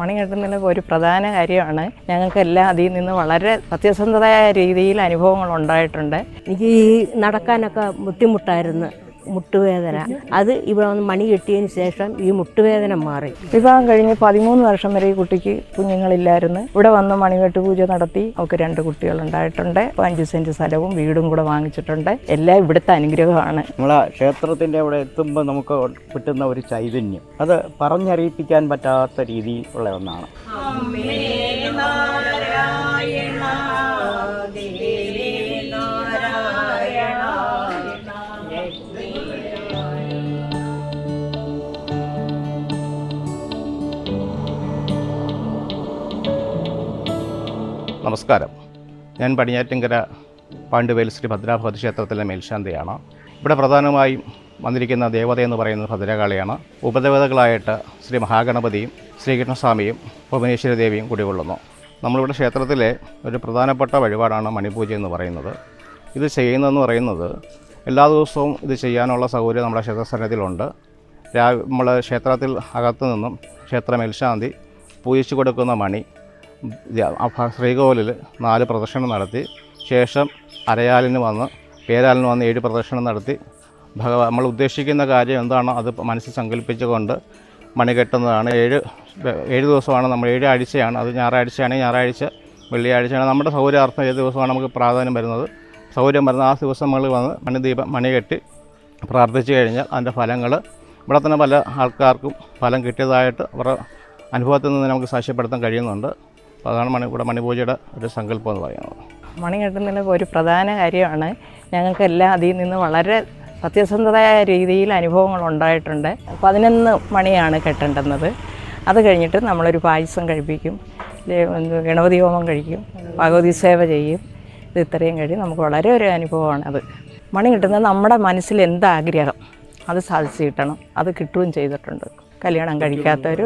മണി കിട്ടുന്നതിന് ഒരു പ്രധാന കാര്യമാണ്. ഞങ്ങൾക്കെല്ലാം അതിൽ നിന്ന് വളരെ സത്യസന്ധമായ രീതിയിൽ അനുഭവങ്ങൾ ഉണ്ടായിട്ടുണ്ട്. എനിക്ക് ഈ നടക്കാനൊക്കെ ബുദ്ധിമുട്ടായിരുന്നു. മുട്ടുവേദന. അത് ഇവിടെ വന്ന് മണി കെട്ടിയതിന് ശേഷം ഈ മുട്ടുവേദന മാറി. വിവാഹം കഴിഞ്ഞ് പതിമൂന്ന് വർഷം വരെ ഈ കുട്ടിക്ക് കുഞ്ഞുങ്ങളില്ലായിരുന്നു. ഇവിടെ വന്ന് മണികെട്ട് പൂജ നടത്തി അവർക്ക് രണ്ട് കുട്ടികളുണ്ടായിട്ടുണ്ട് ഉണ്ടായിട്ടുണ്ട്. അഞ്ച് സെന്റ് സ്ഥലവും വീടും കൂടെ വാങ്ങിച്ചിട്ടുണ്ട്. എല്ലാം ഇവിടുത്തെ അനുഗ്രഹമാണ്. നമ്മളെ ക്ഷേത്രത്തിന്റെ അവിടെ എത്തുമ്പോൾ നമുക്ക് കിട്ടുന്ന ഒരു ചൈതന്യം. അത് പറഞ്ഞറിയിപ്പിക്കാൻ പറ്റാത്ത രീതിയിലുള്ള ഒന്നാണ്. നമസ്കാരം. ഞാൻ പടിഞ്ഞാറ്റിങ്കര പാണ്ഡുവേൽ ശ്രീ ഭദ്രാഭവതി ക്ഷേത്രത്തിലെ മേൽശാന്തിയാണ്. ഇവിടെ പ്രധാനമായും വന്നിരിക്കുന്ന ദേവത എന്ന് പറയുന്നത് ഭദ്രകാളിയാണ്. ഉപദേവതകളായിട്ട് ശ്രീ മഹാഗണപതിയും ശ്രീകൃഷ്ണസ്വാമിയും ഭുവനേശ്വരി ദേവിയും കുടികൊള്ളുന്നു. നമ്മളിവിടെ ക്ഷേത്രത്തിലെ ഒരു പ്രധാനപ്പെട്ട വഴിപാടാണ് മണിപൂജ എന്ന് പറയുന്നത്. ഇത് ചെയ്യുന്നതെന്ന് പറയുന്നത് എല്ലാ ദിവസവും ഇത് ചെയ്യാനുള്ള സൗകര്യം നമ്മുടെ ക്ഷേത്രസന്നിധിയിലുണ്ട്. രാ നമ്മൾ ക്ഷേത്രത്തിൽ അകത്തു നിന്നും ക്ഷേത്ര മേൽശാന്തി പൂജിച്ചു കൊടുക്കുന്ന മണി ശ്രീകോവിലിൽ നാല് പ്രദക്ഷിണം നടത്തി. ശേഷം അരയാലിന് വന്ന് പേരാലിന് വന്ന് ഏഴ് പ്രദക്ഷിണം നടത്തി. ഭഗവാ നമ്മൾ ഉദ്ദേശിക്കുന്ന കാര്യം എന്താണോ അത് മനസ്സിൽ സങ്കല്പിച്ചുകൊണ്ട് മണി കെട്ടുന്നതാണ് ഏഴ് ഏഴ് ദിവസമാണ് നമ്മൾ ഏഴ് ആഴ്ചയാണ്. അത് ഞായറാഴ്ചയാണെങ്കിൽ ഞായറാഴ്ച വെള്ളിയാഴ്ചയാണ് നമ്മുടെ സൗകര്യാർത്ഥം ഏത് ദിവസമാണ് നമുക്ക് പ്രാധാന്യം വരുന്നത്. സൗകര്യം വരുന്ന ആ ദിവസങ്ങളിൽ വന്ന് മണിദീപം മണി കെട്ടി പ്രാർത്ഥിച്ചു കഴിഞ്ഞാൽ അതിന്റെ ഫലങ്ങൾ ഇവിടെ തന്നെ പല ആൾക്കാർക്കും ഫലം കിട്ടിയതായിട്ട് അവരുടെ അനുഭവത്തിൽ നിന്ന് നമുക്ക് സാക്ഷ്യപ്പെടുത്താൻ കഴിയുന്നുണ്ട്. അപ്പോൾ അതാണ് മണി ഇവിടെ മണിപൂജയുടെ ഒരു സങ്കല്പം എന്ന് പറയുന്നത്. മണി കെട്ടുന്നതിൽ ഒരു പ്രധാന കാര്യമാണ്. ഞങ്ങൾക്കെല്ലാം അതിൽ നിന്ന് വളരെ സത്യസന്ധതയായ രീതിയിൽ അനുഭവങ്ങൾ ഉണ്ടായിട്ടുണ്ട്. പതിനൊന്ന് മണിയാണ് കെട്ടേണ്ടുന്നത്. അത് കഴിഞ്ഞിട്ട് നമ്മളൊരു പായസം കഴിപ്പിക്കും. ഗണപതി ഹോമം കഴിക്കും. ഭഗവതി സേവ ചെയ്യും. ഇത് ഇത്രയും കഴിയും നമുക്ക് വളരെ ഒരു അനുഭവമാണ് അത്. മണി കിട്ടുന്നത് നമ്മുടെ മനസ്സിൽ എന്താഗ്രഹം അത് സാധിച്ചു കിട്ടണം. അത് കിട്ടുകയും ചെയ്തിട്ടുണ്ട്. കല്യാണം കഴിക്കാത്തവർ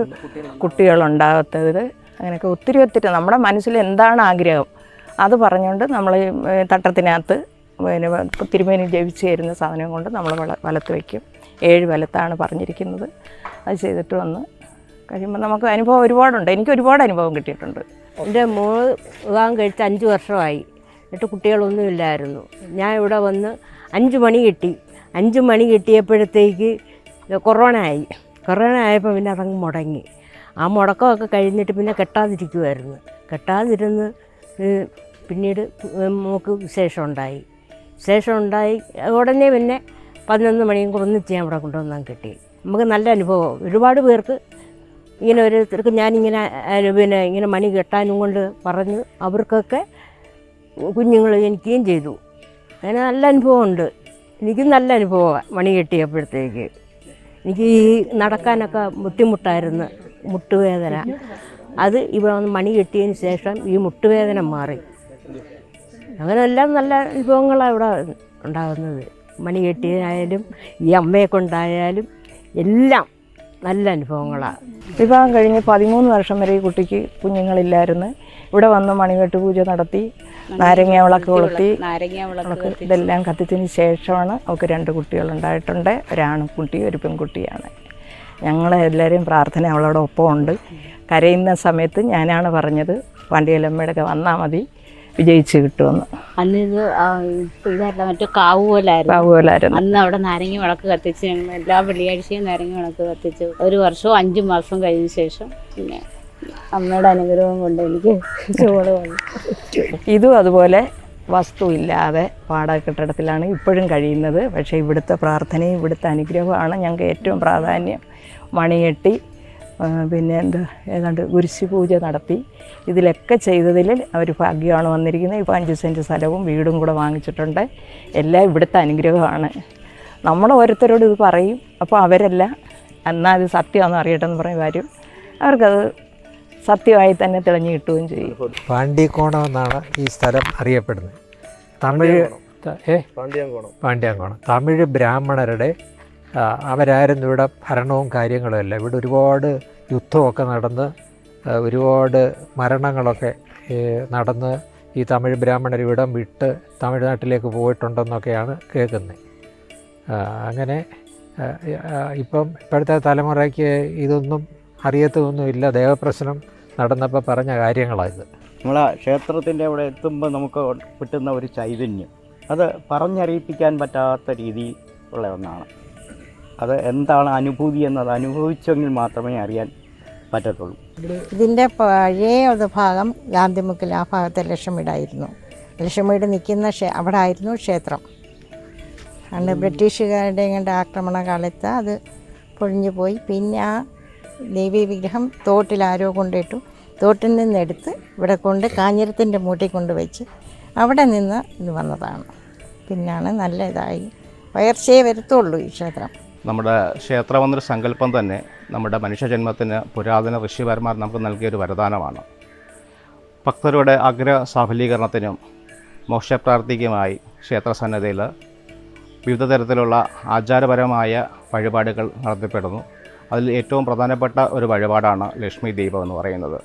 കുട്ടികളുണ്ടാകാത്തവർ അങ്ങനെയൊക്കെ ഒത്തിരി ഒത്തിരി നമ്മുടെ മനസ്സിൽ എന്താണ് ആഗ്രഹം? അത് പറഞ്ഞുകൊണ്ട് നമ്മൾ തട്ടത്തിനകത്ത് പിന്നെ തിരുമേനി ജപിച്ച് തരുന്ന സാധനം കൊണ്ട് നമ്മൾ വള വലത്ത് വയ്ക്കും. ഏഴ് വലത്താണ് പറഞ്ഞിരിക്കുന്നത്. അത് ചെയ്തിട്ട് വന്ന് കഴിയുമ്പോൾ നമുക്ക് അനുഭവം ഒരുപാടുണ്ട്. എനിക്ക് ഒരുപാട് അനുഭവം കിട്ടിയിട്ടുണ്ട്. എന്റെ മോൾ വിവാഹം കഴിച്ച് അഞ്ച് വർഷമായി. എന്നിട്ട് കുട്ടികളൊന്നുമില്ലായിരുന്നു ഞാൻ ഇവിടെ വന്ന് അഞ്ച് മണി കിട്ടി. അഞ്ച് മണി കിട്ടിയപ്പോഴത്തേക്ക് കൊറോണ ആയി. കൊറോണ ആയപ്പോൾ പിന്നെ അതങ്ങ് മുടങ്ങി. ആ മുടക്കമൊക്കെ കഴിഞ്ഞിട്ട് പിന്നെ കെട്ടാതിരിക്കുമായിരുന്നു കെട്ടാതിരുന്ന് പിന്നീട് മോക്ക് വിശേഷം ഉണ്ടായി. വിശേഷം ഉണ്ടായി. ഉടനെ പിന്നെ പതിനൊന്ന് മണിയും കുറഞ്ഞിച്ച് ഞാൻ ഇവിടെ കൊണ്ടുവന്നാൽ കിട്ടി. നമുക്ക് നല്ല അനുഭവം. ഒരുപാട് പേർക്ക് ഇങ്ങനെ ഓരോരുത്തർക്ക് ഞാനിങ്ങനെ പിന്നെ ഇങ്ങനെ മണി കെട്ടാനും കൊണ്ട് പറഞ്ഞ് അവർക്കൊക്കെ കുഞ്ഞുങ്ങൾ ജനിക്കുകയും ചെയ്തു. അങ്ങനെ നല്ല അനുഭവമുണ്ട്. എനിക്ക് നല്ല അനുഭവമാണ് മണി കെട്ടിയപ്പോഴത്തേക്ക്. എനിക്ക് ഈ നടക്കാനൊക്കെ ബുദ്ധിമുട്ടായിരുന്നു. മുട്ടുവേദന. അത് ഇവിടെ വന്ന് മണി കെട്ടിയതിന് ശേഷം ഈ മുട്ടുവേദന മാറി. അങ്ങനെ എല്ലാം നല്ല അനുഭവങ്ങളാണ് ഇവിടെ ഉണ്ടാകുന്നത്. മണി കെട്ടിയതായാലും ഈ അമ്മയെ കൊണ്ടായാലും എല്ലാം നല്ല അനുഭവങ്ങളാണ് വിവാഹം കഴിഞ്ഞ് പതിമൂന്ന് വർഷം വരെ ഈ കുട്ടിക്ക് കുഞ്ഞുങ്ങളില്ലായിരുന്നു. ഇവിടെ വന്ന് മണികെട്ട് പൂജ നടത്തി നാരങ്ങ വിളക്ക് കൊളുത്തി വിളക്ക് ഇതെല്ലാം കത്തിച്ചതിന് ശേഷമാണ് അവർക്ക് രണ്ട് കുട്ടികളുണ്ടായിട്ടുണ്ട്. ഒരാൺകുട്ടി ഒരു പെൺകുട്ടിയാണ്. ഞങ്ങൾ എല്ലാവരെയും പ്രാർത്ഥന അവളോട് ഒപ്പമുണ്ട് കരയുന്ന സമയത്ത് ഞാനാണ് പറഞ്ഞത് പാണ്ഡ്യലമ്മയുടെ ഒക്കെ വന്നാൽ മതി വിജയിച്ച് കിട്ടുമെന്ന്. അന്ന് ഇത് ഇതായിരുന്നു മറ്റേ കാവ് പോലായിരുന്നു. ബാബുപോലായിരുന്നു അന്ന് അവിടെ നാരങ്ങ വിളക്ക് കത്തിച്ച് ഞങ്ങൾ എല്ലാ വെള്ളിയാഴ്ചയും നാരങ്ങ വിളക്ക് കത്തിച്ച്. ഒരു വർഷവും അഞ്ച് മാസം കഴിഞ്ഞ ശേഷം പിന്നെ അമ്മയുടെ അനുഗ്രഹം കൊണ്ട് എനിക്ക് ചോറ് വന്നു. ഇതും അതുപോലെ വസ്തുവില്ലാതെ വാടക കെട്ടിടത്തിലാണ് ഇപ്പോഴും കഴിയുന്നത്. പക്ഷേ ഇവിടുത്തെ പ്രാർത്ഥനയും ഇവിടുത്തെ അനുഗ്രഹമാണ് ഞങ്ങൾക്ക് ഏറ്റവും പ്രാധാന്യം. മണികെട്ടി ആ, പിന്നെ എന്താ ഏതാണ്ട് ഗുരുശി പൂജ നടത്തി. ഇതിലൊക്കെ ചെയ്തതിൽ അവർ ഭാഗ്യമാണ് വന്നിരിക്കുന്നത്. ഇപ്പോൾ അഞ്ച് സെന്റ് സ്ഥലവും വീടും കൂടെ വാങ്ങിച്ചിട്ടുണ്ട്. എല്ലാം ഇവിടുത്തെ അനുഗ്രഹമാണ്. നമ്മൾ ഓരോരുത്തരോട് ഇത് പറയും. അപ്പോൾ അവരെല്ലാം എന്നാൽ ഇത് സത്യമാണെന്ന് അറിയട്ടെന്ന് പറയും വരും അവർക്കത് സത്യമായി തന്നെ തെളിഞ്ഞു കിട്ടുകയും ചെയ്യും. പാണ്ഡ്യക്കോണം എന്നാണ് ഈ സ്ഥലം അറിയപ്പെടുന്നത്. തമിഴ് ഏ? പാണ്ഡ്യാങ്കോണം തമിഴ് ബ്രാഹ്മണരുടെ അവരായിരുന്നു ഇവിടെ ഭരണവും കാര്യങ്ങളും അല്ല ഇവിടെ ഒരുപാട് യുദ്ധമൊക്കെ നടന്ന് ഒരുപാട് മരണങ്ങളൊക്കെ നടന്ന് ഈ തമിഴ് ബ്രാഹ്മണർ ഇവിടം വിട്ട് തമിഴ്നാട്ടിലേക്ക് പോയിട്ടുണ്ടെന്നൊക്കെയാണ് കേൾക്കുന്നത്. അങ്ങനെ ഇപ്പം ഇപ്പോഴത്തെ തലമുറയ്ക്ക് ഇതൊന്നും അറിയത്തൊന്നുമില്ല. ദേവപ്രശ്നം നടന്നപ്പോൾ പറഞ്ഞ കാര്യങ്ങളായത് നമ്മളെ ക്ഷേത്രത്തിന്റെ അവിടെ എത്തുമ്പോൾ നമുക്ക് കിട്ടുന്ന ഒരു ചൈതന്യം. അത് പറഞ്ഞറിയിപ്പിക്കാൻ പറ്റാത്ത രീതി ഉള്ള ഒന്നാണ്. അത് എന്താണ് അനുഭൂതി എന്നത് അനുഭവിച്ചെങ്കിൽ മാത്രമേ അറിയാൻ പറ്റത്തുള്ളൂ. ഇതിന്റെ പഴയ ഒരു ഭാഗം ഗാന്ധിമുക്കിൽ ആ ഭാഗത്തെ ലക്ഷ്മീടായിരുന്നു. ലക്ഷ്മീട് നിൽക്കുന്ന ക്ഷേ അവിടെ ആയിരുന്നു ക്ഷേത്രം. അന്ന് ബ്രിട്ടീഷുകാരുടെ കണ്ട ആക്രമണ കാലത്ത് അത് പൊളിഞ്ഞു പോയി പിന്നെ ആ ദേവീ വിഗ്രഹം തോട്ടിൽ ആരോ കൊണ്ടിട്ടു തോട്ടിൽ നിന്നെടുത്ത് ഇവിടെ കൊണ്ട് കാഞ്ഞിരത്തിന്റെ മൂട്ടിൽ കൊണ്ട് വെച്ച് അവിടെ നിന്ന് ഇത് വന്നതാണ്. പിന്നാണ് നല്ല ഇതായി. വയർച്ചയെ വരുത്തുള്ളൂ ഈ ക്ഷേത്രം. നമ്മുടെ ക്ഷേത്രം എന്നൊരു സങ്കല്പം തന്നെ നമ്മുടെ മനുഷ്യജന്മത്തിന് പുരാതന ഋഷിവരന്മാർ നമുക്ക് നൽകിയൊരു വരദാനമാണ്. ഭക്തരുടെ ആഗ്രഹ സാഫല്യീകരണത്തിനും മോക്ഷപ്രാർത്ഥിക്കുമായി ക്ഷേത്രസന്നദ്ധയിൽ വിവിധ തരത്തിലുള്ള ആചാരപരമായ വഴിപാടുകൾ നടത്തപ്പെടുന്നു. അതിൽ ഏറ്റവും പ്രധാനപ്പെട്ട ഒരു വഴിപാടാണ് ലക്ഷ്മി ദീപം എന്ന് പറയുന്നത്.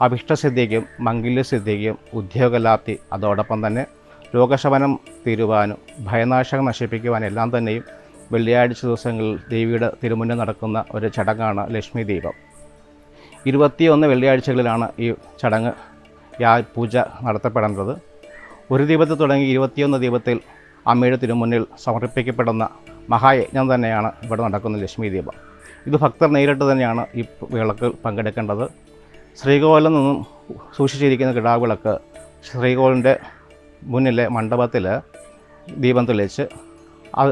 അഭിഷ്ടസിദ്ധിക്കും മംഗല്യസിദ്ധിക്കും ഉദ്യോഗലാപ്തി അതോടൊപ്പം തന്നെ രോഗശമനം തീരുവാനും ഭയനാശകം നശിപ്പിക്കുവാനും എല്ലാം തന്നെയും വെള്ളിയാഴ്ച ദിവസങ്ങളിൽ ദേവിയുടെ തിരുമുന്നിൽ നടക്കുന്ന ഒരു ചടങ്ങാണ് ലക്ഷ്മി ദീപം. ഇരുപത്തിയൊന്ന് വെള്ളിയാഴ്ചകളിലാണ് ഈ ചടങ്ങ് യാ പൂജ നടത്തപ്പെടേണ്ടത്. ഒരു ദീപത്തിൽ തുടങ്ങി ഇരുപത്തിയൊന്ന് ദീപത്തിൽ അമ്മയുടെ തിരുമുന്നിൽ സമർപ്പിക്കപ്പെടുന്ന മഹായജ്ഞം തന്നെയാണ് ഇവിടെ നടക്കുന്ന ലക്ഷ്മി ദീപം. ഇത് ഭക്തർ നേരിട്ട് തന്നെയാണ് ഈ വിളക്ക് പങ്കെടുക്കേണ്ടത്. ശ്രീകോവിലിൽ നിന്നും സൂക്ഷിച്ചിരിക്കുന്ന കിടാവിളക്ക് ശ്രീകോവിലിന്റെ മുന്നിലെ മണ്ഡപത്തിൽ ദീപം തെളിച്ച്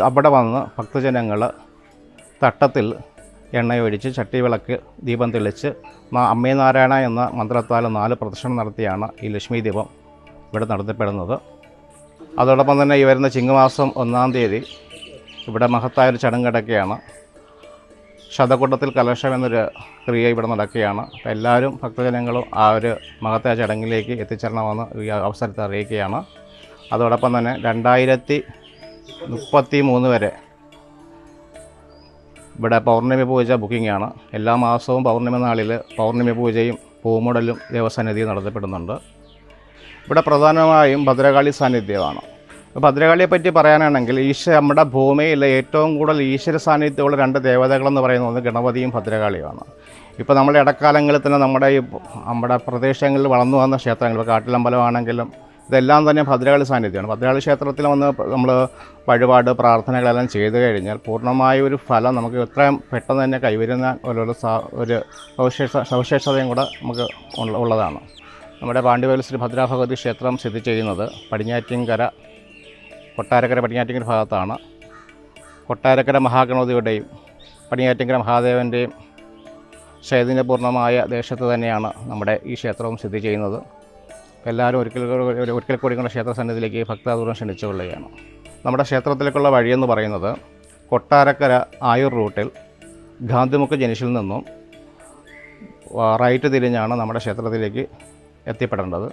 അവിടെ വന്ന് ഭക്തജനങ്ങൾ തട്ടത്തിൽ എണ്ണയൊഴിച്ച് ചട്ടിവിളക്ക് ദീപം തെളിച്ച് അമ്മേ നാരായണ എന്ന മന്ത്രത്താൽ നാല് പ്രദർശനം നടത്തിയാണ് ഈ ലക്ഷ്മി ദീപം ഇവിടെ നടത്തപ്പെടുന്നത്. അതോടൊപ്പം തന്നെ ഈ വരുന്ന ചിങ്ങമാസം ഒന്നാം തീയതി ഇവിടെ മഹത്തായൊരു ചടങ്ങ് കിടക്കുകയാണ് ശതകുണ്ടത്തിൽ കലശം എന്നൊരു ക്രിയ ഇവിടെ നടക്കുകയാണ്. അപ്പോൾ എല്ലാവരും ഭക്തജനങ്ങളും ആ ഒരു മഹത്തായ ചടങ്ങിലേക്ക് എത്തിച്ചേരണമെന്ന് ഈ അവസരത്തെ അറിയിക്കുകയാണ്. അതോടൊപ്പം തന്നെ രണ്ടായിരത്തി മുപ്പത്തി മൂന്ന് വരെ ഇവിടെ പൗർണമി പൂജ ബുക്കിംഗാണ് എല്ലാ മാസവും പൗർണമി നാളിൽ പൗർണമി പൂജയും പൂമുടലും ദേവസന്നിധിയും നടത്തപ്പെടുന്നുണ്ട്. ഇവിടെ പ്രധാനമായും ഭദ്രകാളി സാന്നിധ്യമാണ്. ഭദ്രകാളിയെ പറ്റി പറയാനാണെങ്കിൽ ഈശ്വര നമ്മുടെ ഭൂമിയിൽ ഏറ്റവും കൂടുതൽ ഈശ്വര സാന്നിധ്യമുള്ള രണ്ട് ദേവതകളെന്ന് പറയുന്നത് ഗണപതിയും ഭദ്രകാളിയുമാണ്. ഇപ്പോൾ നമ്മുടെ ഇടക്കാലങ്ങളിൽ തന്നെ നമ്മുടെ ഈ നമ്മുടെ പ്രദേശങ്ങളിൽ വളർന്നു വന്ന ക്ഷേത്രങ്ങൾ ഇപ്പോൾ കാട്ടിലമ്പലമാണെങ്കിലും ഇതെല്ലാം തന്നെ ഭദ്രകാളി സാന്നിധ്യമാണ്. ഭദ്രകാളി ക്ഷേത്രത്തിൽ വന്ന് നമ്മൾ വഴിപാട് പ്രാർത്ഥനകളെല്ലാം ചെയ്തു കഴിഞ്ഞാൽ പൂർണമായ ഒരു ഫലം നമുക്ക് എത്രയും പെട്ടെന്ന് തന്നെ കൈവരുന്ന സ- ഒരു സവിശേഷ സവിശേഷതയും കൂടെ നമുക്ക് ഉള്ളതാണ്. നമ്മുടെ പാണ്ഡ്യവേലി ശ്രീ ഭദ്രാഭഗവതി ക്ഷേത്രം സ്ഥിതി ചെയ്യുന്നത് പടിഞ്ഞാറ്റിൻകര കൊട്ടാരക്കര പടിഞ്ഞാറ്റിൻകര ഭാഗത്താണ്. കൊട്ടാരക്കര മഹാഗണപതിയുടെയും പടിഞ്ഞാറ്റിങ്കര മഹാദേവന്റെയും ചൈതന്യപൂർണമായ ദേശത്ത് തന്നെയാണ് നമ്മുടെ ഈ ക്ഷേത്രവും സ്ഥിതി ചെയ്യുന്നത്. എല്ലാവരും ഒരിക്കൽ ഒരിക്കൽ കൂടി കൂടെ ക്ഷേത്ര സന്നിധിയിലേക്ക് ഭക്താപൂർവം ക്ഷണിച്ചുകൊള്ളുകയാണ് നമ്മുടെ ക്ഷേത്രത്തിലേക്കുള്ള വഴിയെന്ന് പറയുന്നത് കൊട്ടാരക്കര ആയുർ റൂട്ടിൽ ഗാന്ധിമുക്ക് ജനിഷിൽ നിന്നും റൈറ്റ് തിരിഞ്ഞാണ് നമ്മുടെ ക്ഷേത്രത്തിലേക്ക് എത്തിപ്പെടേണ്ടത്.